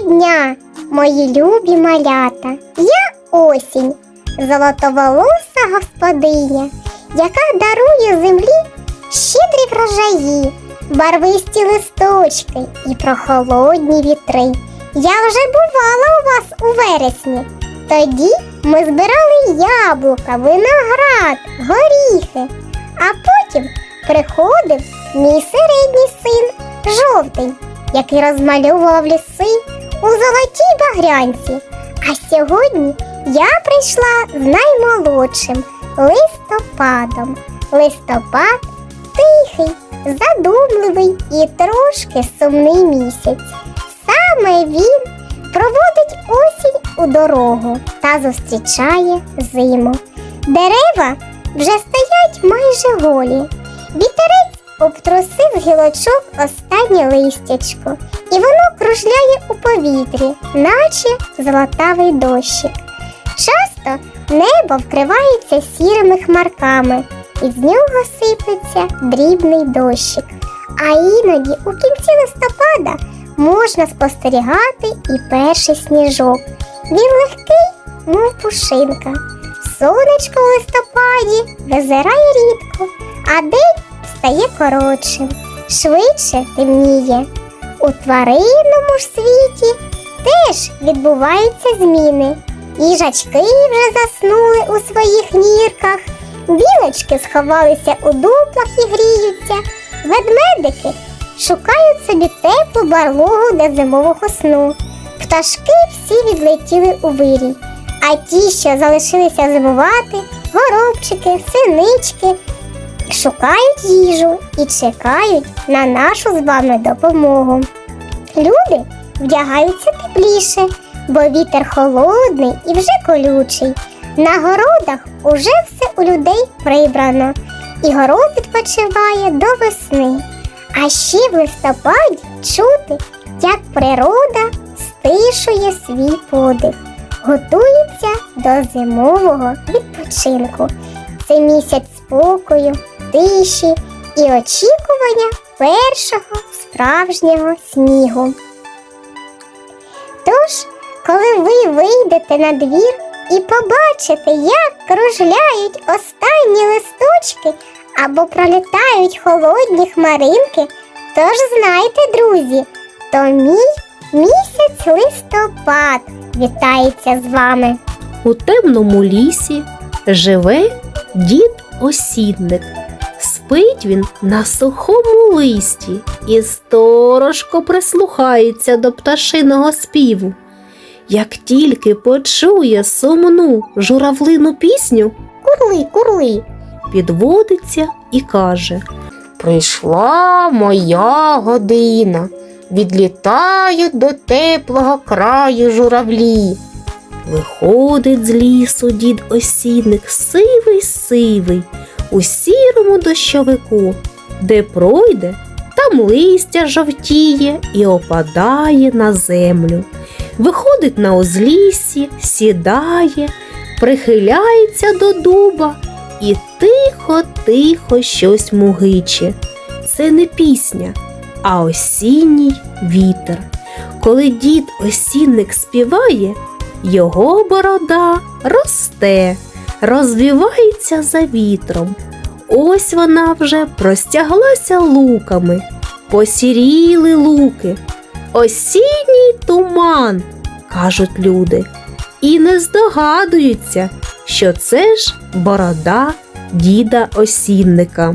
дня, мої любі малята. Я осінь, золотоволоса господиня, яка дарує землі щедрі врожаї, барвисті листочки і прохолодні вітри. Я вже бувала у вас у вересні. Тоді ми збирали яблука, виноград, горіхи, а потім приходив мій середній син, жовтий, який розмальовував ліси у золотій багрянці. А сьогодні я прийшла з наймолодшим листопадом. Листопад тихий, задумливий і трошки сумний місяць. Саме він проводить осінь у дорогу та зустрічає зиму. Дерева вже стоять майже голі. Вітерець обтрусив гілочок останнє листячко, і воно кружляє у повітрі, наче золотавий дощик. Часто небо вкривається сірими хмарками, і з нього сиплеться дрібний дощик. А іноді у кінці листопада можна спостерігати і перший сніжок. Він легкий, мов пушинка. Сонечко в листопаді визирає рідко, а день стає коротшим, швидше темніє. У тваринному ж світі теж відбуваються зміни. Їжачки вже заснули у своїх нірках, білочки сховалися у дуплах і гріються, ведмедики шукають собі теплу барлогу для зимового сну. Пташки всі відлетіли у вирій, а ті, що залишилися зимувати, горобчики, синички, шукають їжу і чекають на нашу з вами допомогу. Люди вдягаються тепліше, бо вітер холодний і вже колючий. На городах уже все у людей прибрано, і город відпочиває до весни. А ще в листопаді чути, як природа стишує свій подих, готується до зимового відпочинку. Це місяць спокою, тиші і очікування першого справжнього снігу. Тож, коли ви вийдете на двір і побачите, як кружляють останні листочки або пролітають холодні хмаринки, тож знайте, друзі, то мій місяць листопад вітається з вами. У темному лісі живе дід осінник. Спить він на сухому листі і сторожко прислухається до пташиного співу. Як тільки почує сумну журавлину пісню, Курли, курли. підводиться і каже: Прийшла моя година, відлітають до теплого краю журавлі. Виходить з лісу дід осінник сивий сивий, у сірому дощовику, де пройде, там листя жовтіє і опадає на землю. Виходить на узліссі, сідає, прихиляється до дуба і тихо-тихо щось мугиче. Це не пісня, а осінній вітер. Коли дід осінник співає, його борода росте, розвівається за вітром. Ось вона вже простяглася луками, посіріли луки. Осінній туман, кажуть люди, і не здогадуються, що це ж борода діда осінника.